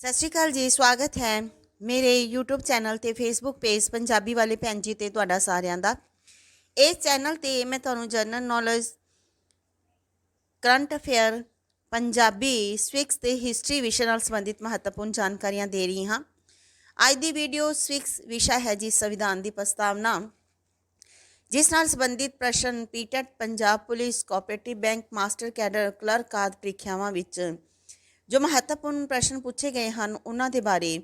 ਸਤਿ ਸ਼੍ਰੀ ਅਕਾਲ ਜੀ, ਸਵਾਗਤ ਹੈ ਮੇਰੇ YouTube ਚੈਨਲ ਤੇ Facebook ਪੇਜ ਪੰਜਾਬੀ ਵਾਲੇ ਭੈਣ ਜੀ ਤੇ ਤੁਹਾਡਾ ਸਾਰਿਆਂ ਦਾ। ਇਸ ਚੈਨਲ ਤੇ ਮੈਂ ਤੁਹਾਨੂੰ general knowledge current affair Punjabi ਸਵਿਕਸ ਤੇ ਹਿਸਟਰੀ ਵਿਸ਼ੇ ਨਾਲ ਸੰਬੰਧਿਤ ਮਹੱਤਵਪੂਰਨ ਜਾਣਕਾਰੀਆਂ ਦੇ ਰਹੀ ਹਾਂ। ਅੱਜ ਦੀ ਵੀਡੀਓ ਸਵਿਕਸ ਵਿਸ਼ਾ ਹੈ ਜੀ, ਸੰਵਿਧਾਨ ਦੀ ਪ੍ਰਸਤਾਵਨਾ, ਜਿਸ ਨਾਲ ਸੰਬੰਧਿਤ ਪ੍ਰਸ਼ਨ, PTET, Punjab police cooperative bank master cadre clerk ਆਦਿ ਪ੍ਰੀਖਿਆਵਾਂ ਵਿੱਚ ਜੋ ਮਹੱਤਵਪੂਰਨ ਪ੍ਰਸ਼ਨ ਪੁੱਛੇ ਗਏ ਹਨ, ਉਹਨਾਂ ਦੇ ਬਾਰੇ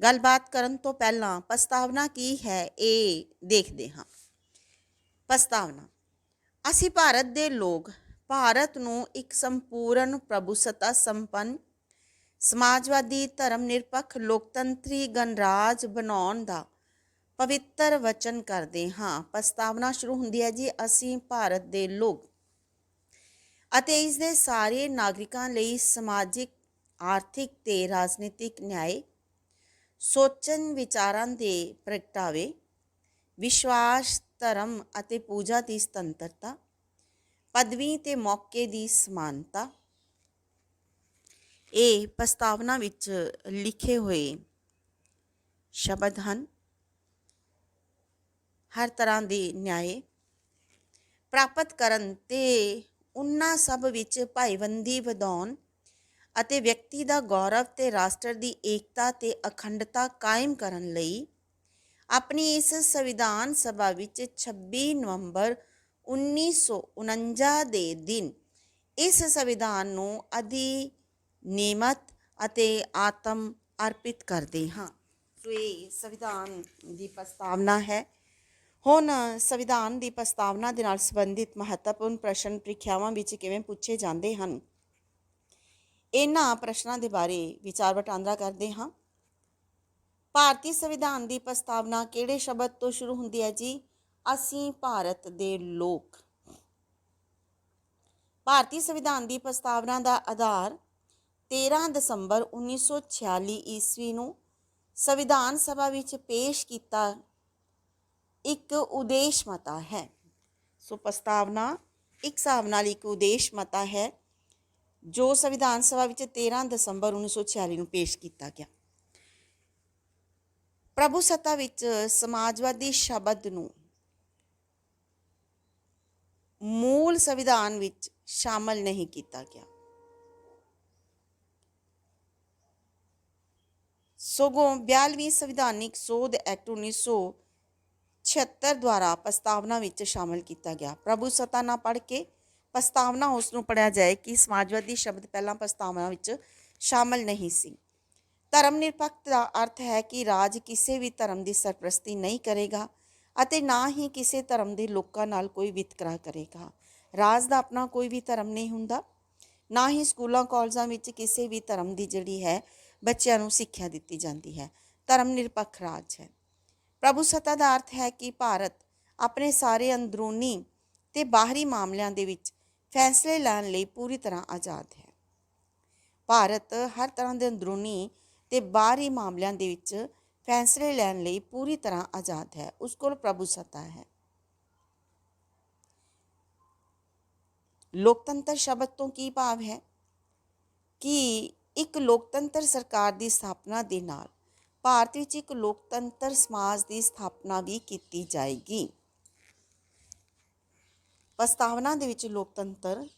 ਗੱਲਬਾਤ ਕਰਨ ਤੋਂ ਪਹਿਲਾਂ ਪ੍ਰਸਤਾਵਨਾ ਕੀ ਹੈ ਇਹ ਦੇਖਦੇ ਹਾਂ। ਪ੍ਰਸਤਾਵਨਾ, ਅਸੀਂ ਭਾਰਤ ਦੇ ਲੋਕ ਭਾਰਤ ਨੂੰ ਇੱਕ ਸੰਪੂਰਨ ਪ੍ਰਭੂਸੱਤਾ ਸੰਪੰਨ, ਸਮਾਜਵਾਦੀ ਧਰਮ ਨਿਰਪੱਖ ਲੋਕਤੰਤਰੀ ਗਣਰਾਜ ਬਣਾਉਣ ਦਾ ਪਵਿੱਤਰ ਵਚਨ ਕਰਦੇ ਹਾਂ। ਪ੍ਰਸਤਾਵਨਾ ਸ਼ੁਰੂ ਹੁੰਦੀ ਹੈ ਜੀ, ਅਸੀਂ ਭਾਰਤ ਦੇ ਲੋਕ ਅਤੇ ਇਸ ਦੇ ਸਾਰੇ ਨਾਗਰਿਕਾਂ ਲਈ ਸਮਾਜਿਕ ਆਰਥਿਕ ਤੇ ਰਾਜਨੀਤਿਕ ਨਿਆਂ ਸੋਚਣ ਵਿਚਾਰਾਂ ਦੇ ਪ੍ਰਗਟਾਵੇ, ਵਿਸ਼ਵਾਸ, ਧਰਮ ਅਤੇ ਪੂਜਾ ਦੀ ਸੁਤੰਤਰਤਾ, ਪਦਵੀ ਤੇ ਮੌਕੇ ਦੀ ਸਮਾਨਤਾ। ਇਹ ਪ੍ਰਸਤਾਵਨਾ ਵਿੱਚ ਲਿਖੇ ਹੋਏ ਸ਼ਬਦ ਹਨ। ਹਰ ਤਰ੍ਹਾਂ ਦੇ ਨਿਆਂ ਪ੍ਰਾਪਤ ਕਰਨ ਤੇ ਉਹਨਾਂ ਸਭ ਵਿੱਚ ਭਾਈਵੰਦੀ ਵਧਾਉਣ ਅਤੇ ਵਿਅਕਤੀ ਦਾ ਗੌਰਵ ਤੇ ਰਾਸ਼ਟਰ ਦੀ ਏਕਤਾ ਤੇ ਅਖੰਡਤਾ ਕਾਇਮ ਕਰਨ ਲਈ ਆਪਣੀ ਇਸ ਸੰਵਿਧਾਨ ਸਭਾ ਵਿੱਚ 26 ਨਵੰਬਰ 1949 ਦੇ ਦਿਨ ਇਸ ਸੰਵਿਧਾਨ ਨੂੰ ਅਧਿਨੇਮਤ ਅਤੇ ਆਤਮ ਅਰਪਿਤ ਕਰਦੇ ਹਾਂ। ਸੋ ਇਹ ਸੰਵਿਧਾਨ ਦੀ ਪ੍ਰਸਤਾਵਨਾ ਹੈ। ਹੁਣ ਸੰਵਿਧਾਨ ਦੀ ਪ੍ਰਸਤਾਵਨਾ ਦੇ ਨਾਲ ਸੰਬੰਧਿਤ ਮਹੱਤਵਪੂਰਨ ਪ੍ਰਸ਼ਨ ਪ੍ਰੀਖਿਆਵਾਂ ਵਿੱਚ ਕਿਵੇਂ ਪੁੱਛੇ ਜਾਂਦੇ ਹਨ? ਇਹਨਾਂ ਪ੍ਰਸ਼ਨਾਂ ਦੇ ਬਾਰੇ ਵਿਚਾਰ ਵਟਾਂਦਰਾ ਕਰਦੇ ਹਾਂ। ਭਾਰਤੀ ਸੰਵਿਧਾਨ ਦੀ ਪ੍ਰਸਤਾਵਨਾ ਕਿਹੜੇ ਸ਼ਬਦ ਤੋਂ ਸ਼ੁਰੂ ਹੁੰਦੀ ਹੈ ਜੀ? ਅਸੀਂ ਭਾਰਤ ਦੇ ਲੋਕ। ਭਾਰਤੀ ਸੰਵਿਧਾਨ ਦੀ ਪ੍ਰਸਤਾਵਨਾ ਦਾ ਆਧਾਰ 13 ਦਸੰਬਰ 1946 ਈਸਵੀ ਨੂੰ ਸੰਵਿਧਾਨ ਸਭਾ ਵਿੱਚ ਪੇਸ਼ ਕੀਤਾ ਇੱਕ ਉਦੇਸ਼ ਮਤਾ ਹੈ। ਸੋ ਪ੍ਰਸਤਾਵਨਾ ਇੱਕ ਹਿਸਾਬ ਨਾਲ ਇੱਕ ਉਦੇਸ਼ ਮਤਾ ਹੈ। ਜੋ ਸੰਵਿਧਾਨ ਸਭਾ ਵਿੱਚ 13 ਦਸੰਬਰ 1946 ਨੂੰ ਪੇਸ਼ ਕੀਤਾ ਗਿਆ। ਪ੍ਰਭੂ ਸੱਤਾ ਵਿੱਚ ਸਮਾਜਵਾਦੀ ਸ਼ਬਦ ਨੂੰ ਮੂਲ ਸੰਵਿਧਾਨ ਵਿੱਚ ਸ਼ਾਮਲ ਨਹੀਂ ਕੀਤਾ ਗਿਆ। ਸਗੋਂ 42ਵੀਂ ਸੰਵਿਧਾਨਿਕ ਸੋਧ ਐਕਟ 1976 ਦੁਆਰਾ ਪ੍ਰਸਤਾਵਨਾ ਵਿੱਚ ਸ਼ਾਮਲ ਕੀਤਾ ਗਿਆ। ਪ੍ਰਭੂ ਸੱਤਾ ਨਾ ਪੜ੍ਹ ਕੇ ਪ੍ਰਸਤਾਵਨਾ ਉਸ ਨੂੰ ਪੜਿਆ ਜਾਏ ਕਿ ਸਮਾਜਵਾਦੀ ਸ਼ਬਦ ਪਹਿਲਾਂ ਪ੍ਰਸਤਾਵਨਾ ਵਿੱਚ ਸ਼ਾਮਲ ਨਹੀਂ ਸੀ। ਧਰਮ ਨਿਰਪੱਖ ਦਾ ਅਰਥ ਹੈ ਕਿ ਰਾਜ ਕਿਸੇ ਵੀ ਧਰਮ ਦੀ ਸਰਪ੍ਰਸਤੀ ਨਹੀਂ ਕਰੇਗਾ ਅਤੇ ਨਾ ਹੀ ਕਿਸੇ ਧਰਮ ਦੇ ਲੋਕਾਂ ਨਾਲ ਕੋਈ ਵਿਤਕਰਾ ਕਰੇਗਾ। ਰਾਜ ਦਾ ਆਪਣਾ ਕੋਈ ਵੀ ਧਰਮ ਨਹੀਂ ਹੁੰਦਾ, ਨਾ ਹੀ ਸਕੂਲਾਂ, ਕਾਲਜਾਂ ਵਿੱਚ ਕਿਸੇ ਵੀ ਧਰਮ ਦੀ ਜਿਹੜੀ ਹੈ, ਬੱਚਿਆਂ ਨੂੰ ਸਿੱਖਿਆ ਦਿੱਤੀ ਜਾਂਦੀ ਹੈ। ਧਰਮ ਨਿਰਪੱਖ ਰਾਜ ਹੈ। ਪ੍ਰਭੂ ਸੱਤਾ ਦਾ ਅਰਥ ਹੈ ਕਿ ਭਾਰਤ ਆਪਣੇ ਸਾਰੇ ਅੰਦਰੂਨੀ ਤੇ ਬਾਹਰੀ ਮਾਮਲਿਆਂ ਦੇ ਵਿੱਚ ਫੈਸਲੇ ਲੈਣ ਲਈ ਪੂਰੀ ਤਰ੍ਹਾਂ ਆਜ਼ਾਦ ਹੈ। ਭਾਰਤ ਹਰ ਤਰ੍ਹਾਂ ਦੇ ਅੰਦਰੂਨੀ ਤੇ ਬਾਹਰੀ ਮਾਮਲਿਆਂ ਦੇ ਵਿੱਚ ਫੈਸਲੇ ਲੈਣ ਲਈ ਪੂਰੀ ਤਰ੍ਹਾਂ ਆਜ਼ਾਦ ਹੈ। ਉਸ ਕੋਲ ਪ੍ਰਭੂ ਸੱਤਾ ਹੈ। ਲੋਕਤੰਤਰ ਸ਼ਬਦ ਤੋਂ ਕੀ ਭਾਵ ਹੈ? ਕਿ ਇੱਕ ਲੋਕਤੰਤਰ ਸਰਕਾਰ ਦੀ ਸਥਾਪਨਾ ਦੇ ਨਾਲ ਭਾਰਤ ਵਿੱਚ ਇੱਕ ਲੋਕਤੰਤਰ ਸਮਾਜ ਦੀ ਸਥਾਪਨਾ ਵੀ ਕੀਤੀ ਜਾਏਗੀ। ਪ੍ਰਸਤਾਵਨਾ ਦੇ ਵਿੱਚ ਲੋਕਤੰਤਰ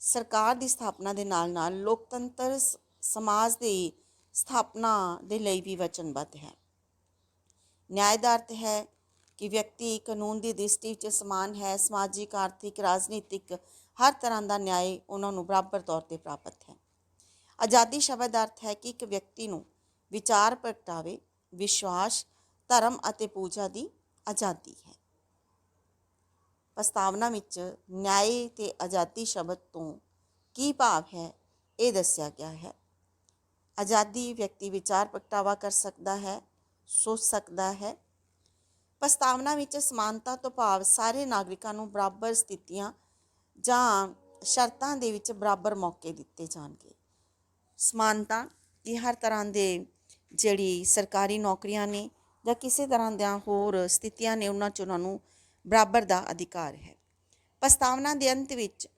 ਸਰਕਾਰ ਦੀ ਸਥਾਪਨਾ ਦੇ ਨਾਲ ਨਾਲ ਲੋਕਤੰਤਰ ਸ- ਸਮਾਜ ਦੀ ਸਥਾਪਨਾ ਦੇ ਲਈ ਵੀ ਵਚਨਬੱਧ ਹੈ। ਨਿਆਂ ਦਾ ਅਰਥ ਹੈ ਕਿ ਵਿਅਕਤੀ ਕਾਨੂੰਨ ਦੀ ਦ੍ਰਿਸ਼ਟੀ ਵਿੱਚ ਸਮਾਨ ਹੈ, ਸਮਾਜਿਕ, ਆਰਥਿਕ, ਰਾਜਨੀਤਿਕ, ਹਰ ਤਰ੍ਹਾਂ ਦਾ ਨਿਆਂ ਉਹਨਾਂ ਨੂੰ ਬਰਾਬਰ ਤੌਰ ਤੇ ਪ੍ਰਾਪਤ ਹੈ। ਆਜ਼ਾਦੀ ਸ਼ਬਦ ਦਾ ਅਰਥ ਹੈ ਕਿ ਇੱਕ ਵਿਅਕਤੀ ਨੂੰ ਵਿਚਾਰ ਪ੍ਰਗਟਾਵੇ, ਵਿਸ਼ਵਾਸ, ਧਰਮ ਅਤੇ ਪੂਜਾ ਦੀ ਆਜ਼ਾਦੀ ਹੈ। ਪ੍ਰਸਤਾਵਨਾ ਵਿੱਚ ਨਿਆਂ ਤੇ ਆਜ਼ਾਦੀ ਸ਼ਬਦ ਤੋਂ ਕੀ ਭਾਵ ਹੈ, ਇਹ ਦੱਸਿਆ ਗਿਆ ਹੈ। ਆਜ਼ਾਦੀ ਵਿਅਕਤੀ ਵਿਚਾਰ ਪ੍ਰਗਟਾਵਾ ਕਰ ਸਕਦਾ ਹੈ, ਸੋਚ ਸਕਦਾ ਹੈ। ਪ੍ਰਸਤਾਵਨਾ ਵਿੱਚ ਸਮਾਨਤਾ ਤੋਂ ਭਾਵ ਸਾਰੇ ਨਾਗਰਿਕਾਂ ਨੂੰ ਬਰਾਬਰ ਸਥਿਤੀਆਂ ਜਾਂ ਸ਼ਰਤਾਂ ਦੇ ਵਿੱਚ ਬਰਾਬਰ ਮੌਕੇ ਦਿੱਤੇ ਜਾਣਗੇ। ਸਮਾਨਤਾ ਕਿ ਹਰ ਤਰ੍ਹਾਂ ਦੇ ਜਿਹੜੀ ਸਰਕਾਰੀ ਨੌਕਰੀਆਂ ਨੇ ਜਾਂ ਕਿਸੇ ਤਰ੍ਹਾਂ ਦੀਆਂ ਹੋਰ ਸਥਿਤੀਆਂ ਨੇ, ਉਹਨਾਂ 'ਚ ਉਹਨਾਂ ਨੂੰ ਬਰਾਬਰ ਦਾ ਅਧਿਕਾਰ ਹੈ। ਪ੍ਰਸਤਾਵਨਾ ਦੇ ਅੰਤ ਵਿੱਚ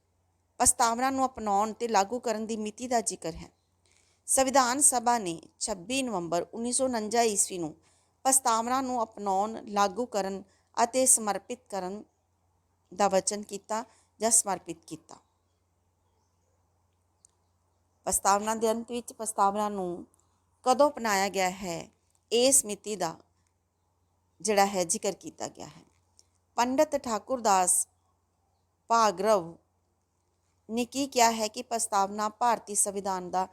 ਪ੍ਰਸਤਾਵਨਾ ਨੂੰ ਅਪਣਾਉਣ ਤੇ ਲਾਗੂ ਕਰਨ ਦੀ ਮਿਤੀ ਦਾ ਜ਼ਿਕਰ ਹੈ। ਸੰਵਿਧਾਨ ਸਭਾ ਨੇ 26 ਨਵੰਬਰ 1949 ਈਸਵੀ ਨੂੰ ਪ੍ਰਸਤਾਵਨਾ ਨੂੰ ਅਪਣਾਉਣ, ਲਾਗੂ ਕਰਨ ਅਤੇ ਸਮਰਪਿਤ ਕਰਨ ਦਾ ਵਚਨ ਕੀਤਾ ਜਾਂ ਸਮਰਪਿਤ ਕੀਤਾ। ਪ੍ਰਸਤਾਵਨਾ ਦੇ ਅੰਤ ਵਿੱਚ ਪ੍ਰਸਤਾਵਨਾ ਨੂੰ ਕਦੋਂ ਅਪਣਾਇਆ ਗਿਆ ਹੈ, ਇਸ ਮਿਤੀ ਦਾ ਜਿਹੜਾ ਹੈ ਜ਼ਿਕਰ ਕੀਤਾ ਗਿਆ ਹੈ। ਪੰਡਤ ਠਾਕੁਰ ਭਾਗਰਵ ਨੇ ਕੀ ਕਿਹਾ ਹੈ ਕਿ ਪ੍ਰਸਤਾਵਨਾ ਭਾਰਤੀ ਸੰਵਿਧਾਨ ਦਾ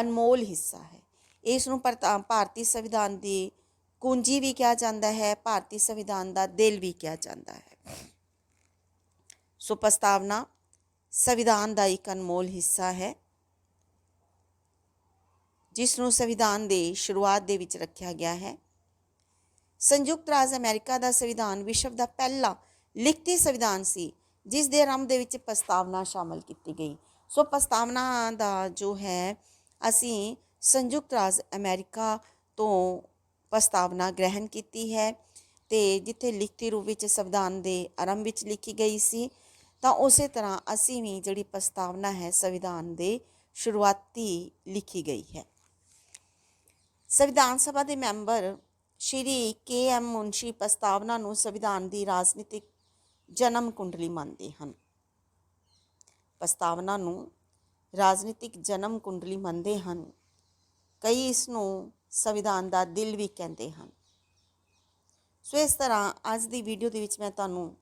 ਅਨਮੋਲ ਹਿੱਸਾ ਹੈ। ਇਸ ਨੂੰ ਪ੍ਰਤਾ- ਭਾਰਤੀ ਸੰਵਿਧਾਨ ਦੀ ਕੁੰਜੀ ਵੀ ਕਿਹਾ ਜਾਂਦਾ ਹੈ, ਭਾਰਤੀ ਸੰਵਿਧਾਨ ਦਾ ਦਿਲ ਵੀ ਕਿਹਾ ਜਾਂਦਾ ਹੈ। ਸੋ ਪ੍ਰਸਤਾਵਨਾ ਸੰਵਿਧਾਨ ਦਾ ਇੱਕ ਅਨਮੋਲ ਹਿੱਸਾ ਹੈ, ਜਿਸ ਨੂੰ ਸੰਵਿਧਾਨ ਦੇ ਸ਼ੁਰੂਆਤ ਦੇ ਵਿੱਚ ਰੱਖਿਆ ਗਿਆ ਹੈ। ਸੰਯੁਕਤ ਰਾਜ ਅਮਰੀਕਾ ਦਾ ਸੰਵਿਧਾਨ ਵਿਸ਼ਵ ਦਾ ਪਹਿਲਾ ਲਿਖਤੀ ਸੰਵਿਧਾਨ ਸੀ, ਜਿਸ ਦੇ ਆਰੰਭ ਦੇ ਵਿੱਚ ਪ੍ਰਸਤਾਵਨਾ ਸ਼ਾਮਲ ਕੀਤੀ ਗਈ। ਸੋ ਪ੍ਰਸਤਾਵਨਾ ਦਾ ਜੋ ਹੈ, ਅਸੀਂ ਸੰਯੁਕਤ ਰਾਜ ਅਮਰੀਕਾ ਤੋਂ ਪ੍ਰਸਤਾਵਨਾ ਗ੍ਰਹਿਣ ਕੀਤੀ ਹੈ ਤੇ ਜਿੱਥੇ ਲਿਖਤੀ ਰੂਪ ਵਿੱਚ ਸੰਵਿਧਾਨ ਦੇ ਆਰੰਭ ਵਿੱਚ ਲਿਖੀ ਗਈ ਸੀ, ਤਾਂ ਉਸੇ ਤਰ੍ਹਾਂ ਅਸੀਂ ਵੀ ਜਿਹੜੀ ਪ੍ਰਸਤਾਵਨਾ ਹੈ, ਸੰਵਿਧਾਨ ਦੇ ਸ਼ੁਰੂਆਤੀ ਲਿਖੀ ਗਈ ਹੈ। ਸੰਵਿਧਾਨ ਸਭਾ ਦੇ ਮੈਂਬਰ ਸ਼੍ਰੀ ਕੇ ਐਮ ਮੁੰਸ਼ੀ ਪ੍ਰਸਤਾਵਨਾ ਨੂੰ ਸੰਵਿਧਾਨ ਦੀ ਰਾਜਨੀਤਿਕ ਜਨਮ ਕੁੰਡਲੀ ਮੰਨਦੇ ਹਨ। ਪ੍ਰਸਤਾਵਨਾ ਨੂੰ ਰਾਜਨੀਤਿਕ ਜਨਮ ਕੁੰਡਲੀ ਮੰਨਦੇ ਹਨ। ਕਈ ਇਸ ਨੂੰ ਸੰਵਿਧਾਨ ਦਾ ਦਿਲ ਵੀ ਕਹਿੰਦੇ ਹਨ। ਸੋ ਇਸ ਤਰ੍ਹਾਂ ਅੱਜ ਦੀ ਵੀਡੀਓ ਦੇ ਵਿੱਚ ਮੈਂ ਤੁਹਾਨੂੰ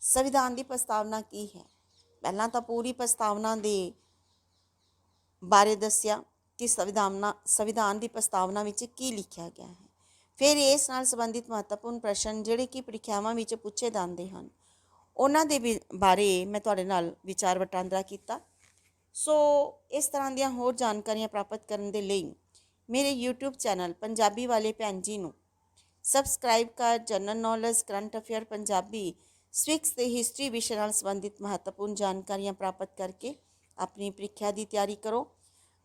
ਸੰਵਿਧਾਨ ਦੀ ਪ੍ਰਸਤਾਵਨਾ ਕੀ ਹੈ? ਪਹਿਲਾਂ ਤਾਂ ਪੂਰੀ ਪ੍ਰਸਤਾਵਨਾ ਦੇ ਬਾਰੇ ਦੱਸਿਆ ਕਿ ਸੰਵਿਧਾਨ ਸੰਵਿਧਾਨ ਦੀ ਪ੍ਰਸਤਾਵਨਾ ਵਿੱਚ ਕੀ ਲਿਖਿਆ ਗਿਆ ਹੈ। ਫਿਰ ਇਸ ਨਾਲ ਸੰਬੰਧਿਤ ਮਹੱਤਵਪੂਰਨ ਪ੍ਰਸ਼ਨ ਜਿਹੜੇ ਕਿ ਪ੍ਰੀਖਿਆਵਾਂ ਵਿੱਚ ਪੁੱਛੇ ਜਾਂਦੇ ਹਨ। ਉਹਨਾਂ ਦੇ ਵੀ ਬਾਰੇ ਮੈਂ ਤੁਹਾਡੇ ਨਾਲ ਵਿਚਾਰ ਵਟਾਂਦਰਾ ਕੀਤਾ। ਸੋ ਇਸ ਤਰ੍ਹਾਂ ਦੀਆਂ ਹੋਰ ਜਾਣਕਾਰੀਆਂ ਪ੍ਰਾਪਤ ਕਰਨ ਦੇ ਲਈ ਮੇਰੇ YouTube ਚੈਨਲ ਪੰਜਾਬੀ ਵਾਲੇ ਭੈਣ ਜੀ ਨੂੰ ਸਬਸਕ੍ਰਾਈਬ ਕਰ general knowledge current affair Punjabi ਸਵਿਕਸ ਤੇ ਹਿਸਟਰੀ ਵਿਸ਼ੇ ਨਾਲ ਸੰਬੰਧਿਤ ਮਹੱਤਵਪੂਰਨ ਜਾਣਕਾਰੀਆਂ ਪ੍ਰਾਪਤ ਕਰਕੇ ਆਪਣੀ ਪ੍ਰੀਖਿਆ ਦੀ ਤਿਆਰੀ ਕਰੋ।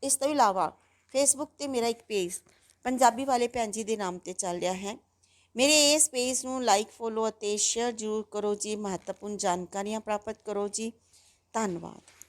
ਇਸ ਤੋਂ ਇਲਾਵਾ ਫੇਸਬੁੱਕ ਤੇ ਮੇਰਾ ਇੱਕ ਪੇਜ ਪੰਜਾਬੀ ਵਾਲੇ ਭੈਣ ਜੀ ਦੇ ਨਾਮ ਤੇ ਚੱਲ ਰਿਹਾ ਹੈ। ਮੇਰੇ ਇਸ ਪੇਜ ਨੂੰ ਲਾਈਕ ਫੋਲੋ ਅਤੇ ਸ਼ੇਅਰ ਜ਼ਰੂਰ ਕਰੋ ਜੀ। ਮਹੱਤਵਪੂਰਨ ਜਾਣਕਾਰੀਆਂ ਪ੍ਰਾਪਤ ਕਰੋ ਜੀ। ਧੰਨਵਾਦ।